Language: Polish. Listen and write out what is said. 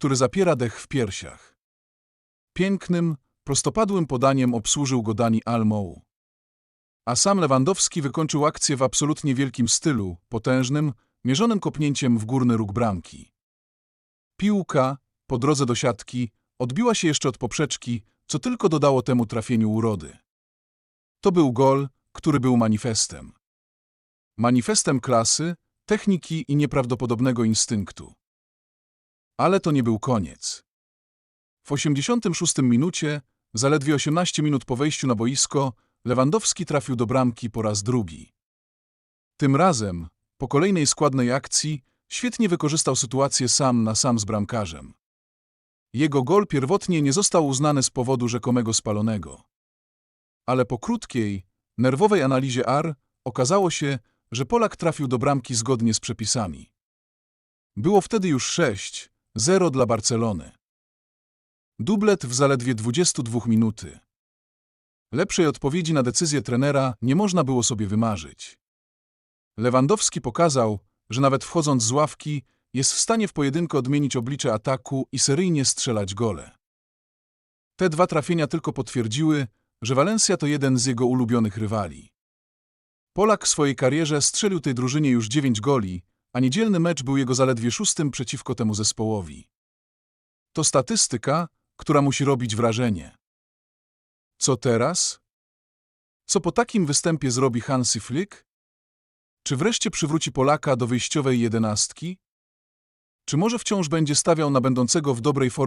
który zapiera dech w piersiach. Pięknym, prostopadłym podaniem obsłużył go Dani Almou. A sam Lewandowski wykończył akcję w absolutnie wielkim stylu, potężnym, mierzonym kopnięciem w górny róg bramki. Piłka, po drodze do siatki, odbiła się jeszcze od poprzeczki, co tylko dodało temu trafieniu urody. To był gol, który był manifestem. Manifestem klasy, techniki i nieprawdopodobnego instynktu. Ale to nie był koniec. W 86 minucie, zaledwie 18 minut po wejściu na boisko, Lewandowski trafił do bramki po raz drugi. Tym razem, po kolejnej składnej akcji, świetnie wykorzystał sytuację sam na sam z bramkarzem. Jego gol pierwotnie nie został uznany z powodu rzekomego spalonego. Ale po krótkiej, nerwowej analizie AR okazało się, że Polak trafił do bramki zgodnie z przepisami. Było wtedy już 6-0 dla Barcelony. Dublet w zaledwie 22 minuty. Lepszej odpowiedzi na decyzję trenera nie można było sobie wymarzyć. Lewandowski pokazał, że nawet wchodząc z ławki jest w stanie w pojedynkę odmienić oblicze ataku i seryjnie strzelać gole. Te dwa trafienia tylko potwierdziły, że Valencia to jeden z jego ulubionych rywali. Polak w swojej karierze strzelił tej drużynie już dziewięć goli, a niedzielny mecz był jego zaledwie szóstym przeciwko temu zespołowi. To statystyka, która musi robić wrażenie. Co teraz? Co po takim występie zrobi Hansi Flick? Czy wreszcie przywróci Polaka do wyjściowej jedenastki? Czy może wciąż będzie stawiał na będącego w dobrej formie